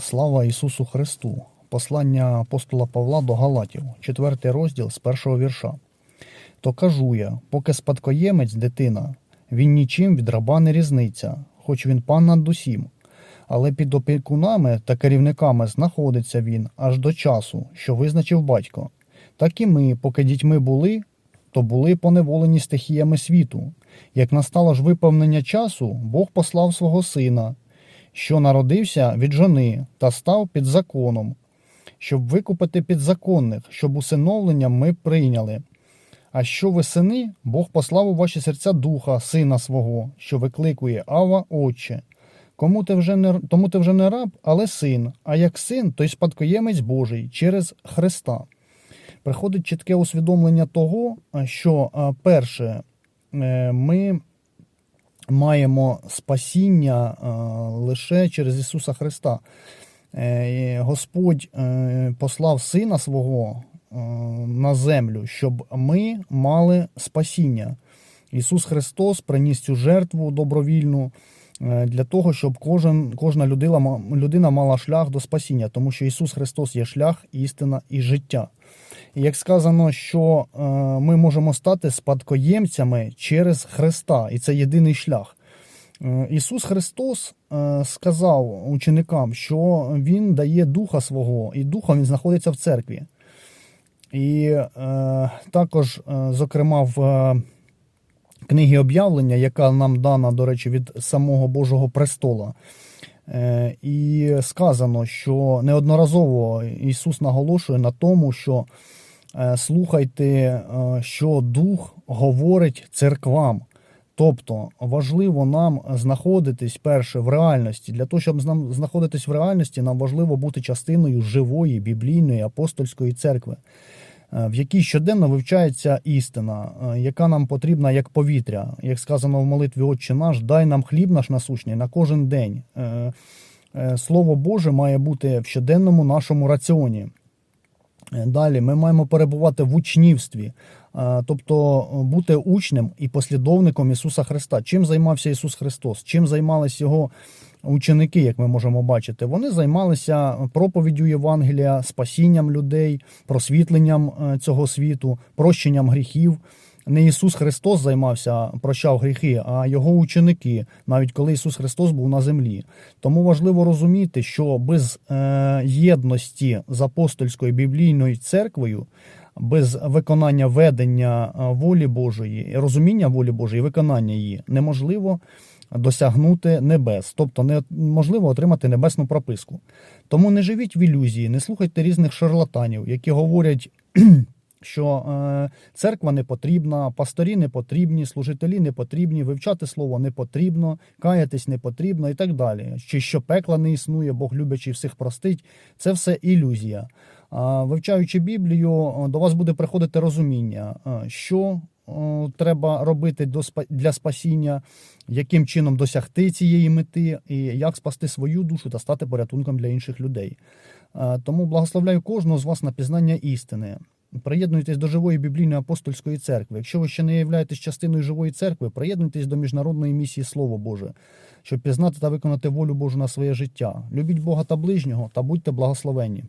Слава Ісусу Христу! Послання апостола Павла до Галатів, 4 розділ з першого вірша. То кажу я, поки спадкоємець дитина, він нічим від раба не різниться, хоч він пан над усім. Але під опікунами та керівниками знаходиться він аж до часу, що визначив батько. Так і ми, поки дітьми були, то були поневолені стихіями світу. Як настало ж виповнення часу, Бог послав свого сина, що народився від жони та став під законом, щоб викупити підзаконних, щоб усиновлення ми прийняли. А що ви сини, Бог послав у ваші серця духа, сина свого, що викликує Ава, Отче. Кому ти вже не, тому ти вже не раб, але син, а як син, то й спадкоємець Божий через Христа. Приходить чітке усвідомлення того, що перше, е, ми маємо спасіння лише через Ісуса Христа. Е, Господь е, послав Сина свого е, на землю, щоб ми мали спасіння. Ісус Христос приніс цю жертву добровільну е, для того, щоб кожен, кожна людина, людина мала шлях до спасіння, тому що Ісус Христос є шлях, істина і життя. І як сказано, що е, ми можемо стати спадкоємцями через Христа, і це єдиний шлях. Е, Ісус Христос е, сказав ученикам, що Він дає духа свого, і духа Він знаходиться в церкві. І е, також, е, зокрема, в книгі об'явлення, яка нам дана, до речі, від самого Божого престола. Е, І сказано, що неодноразово Ісус наголошує на тому, що е, слухайте, е, що Дух говорить церквам. Тобто важливо нам знаходитись перше в реальності. Для того, щоб нам знаходитись в реальності, нам важливо бути частиною живої біблійної апостольської церкви, в якій щоденно вивчається істина, е, яка нам потрібна як повітря. Як сказано в молитві Отче наш, дай нам хліб наш насущний на кожен день. Е, е, Слово Боже має бути в щоденному нашому раціоні. Далі ми маємо перебувати в учнівстві, тобто е, бути учнем і послідовником Ісуса Христа. Чим займався Ісус Христос? Чим займались його ученики, як ми можемо бачити? Вони займалися проповіддю Євангелія, спасінням людей, просвітленням е, цього світу, прощенням гріхів. Не Ісус Христос займався, прощав гріхи, а його ученики, навіть коли Ісус Христос був на землі. Тому важливо розуміти, що без е, єдності з апостольською біблійною церквою, без виконання ведення е, волі Божої, розуміння волі Божої, виконання її неможливо досягнути небес, тобто неможливо отримати небесну прописку. Тому не живіть в ілюзії, не слухайте різних шарлатанів, які говорять. Що е, церква не потрібна, пасторі не потрібні, служителі не потрібні, вивчати слово не потрібно, каятись не потрібно і так далі. Чи що пекла не існує, Бог люблячий всіх простить, це все ілюзія. Вивчаючи Біблію, до вас буде приходити розуміння, е, що е, треба робити для спасіння, яким чином досягти цієї мети, і як спасти свою душу та стати порятунком для інших людей. Е, Тому благословляю кожного з вас на пізнання істини. Приєднуйтесь до живої біблійної апостольської церкви. Якщо ви ще не являєтесь частиною живої церкви, приєднуйтесь до міжнародної місії Слово Боже, щоб пізнати та виконати волю Божу на своє життя. Любіть Бога та ближнього та будьте благословенні.